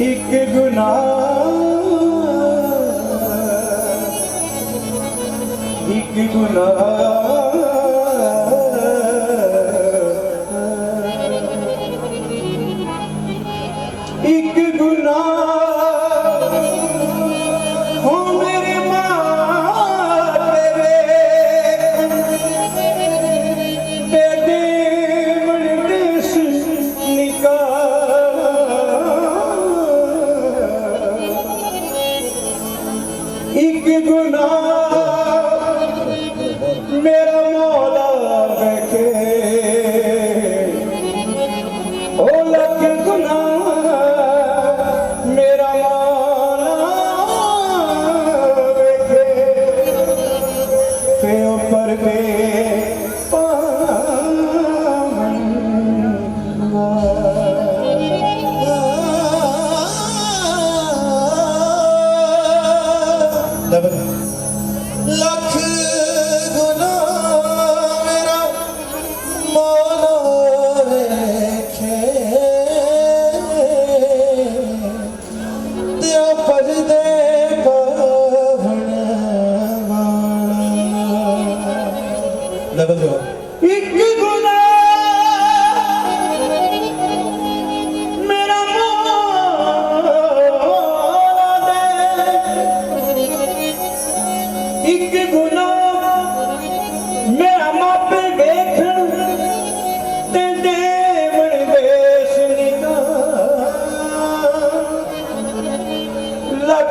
ਇੱਕ ਗੁਨਾਹ ਇੱਕ ਗੁਨਾਹ ਨਿਕਾ ਇੱਕ न बंदो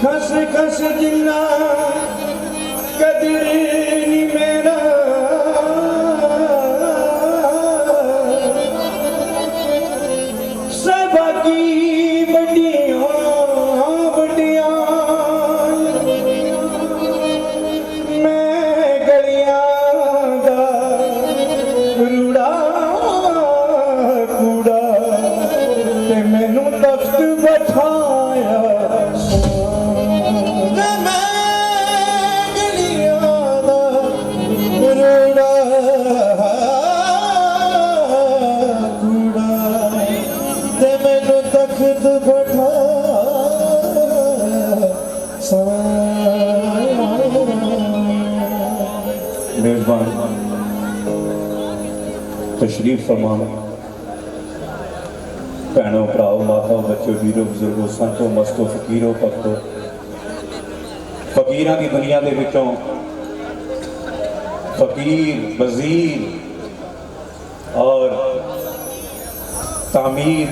ਖਸ ਖਸ ਜਿੰਨਾ ਕਦਰ ਨੀ ਮੇਰਾ। ਸਭਾ ਕੀ ਵੱਡੀਆਂ ਵੱਡੀਆਂ। ਮੈਂ ਗਲੀਆਂ ਦਾ ਰੂੜਾ, ਕੂੜਾ, ਤੇ ਮੈਨੂੰ ਤਖਤ ਬਿਠਾਇਆ। ਦਰਦ ਬਿਠਾਇਆ ਸਾਇਆ ਮਿਹਰਬਾਨ ਤਸ਼ਰੀਫ ਫਰਮਾਓ ਭੈਣੋ ਭਰਾਓ ਮਾਤਾਓ ਬੱਚੋ ਵੀਰੋ ਬਜ਼ੁਰਗੋ ਸੰਤੋ ਮਸਤੋ ਫਕੀਰੋ ਭਗਤੋ ਫਕੀਰਾਂ ਦੀ ਦੁਨੀਆ ਦੇ ਵਿੱਚੋਂ ਫਕੀਰ ਵਜ਼ੀਰ ਔਰ ਤਾਮੀਰ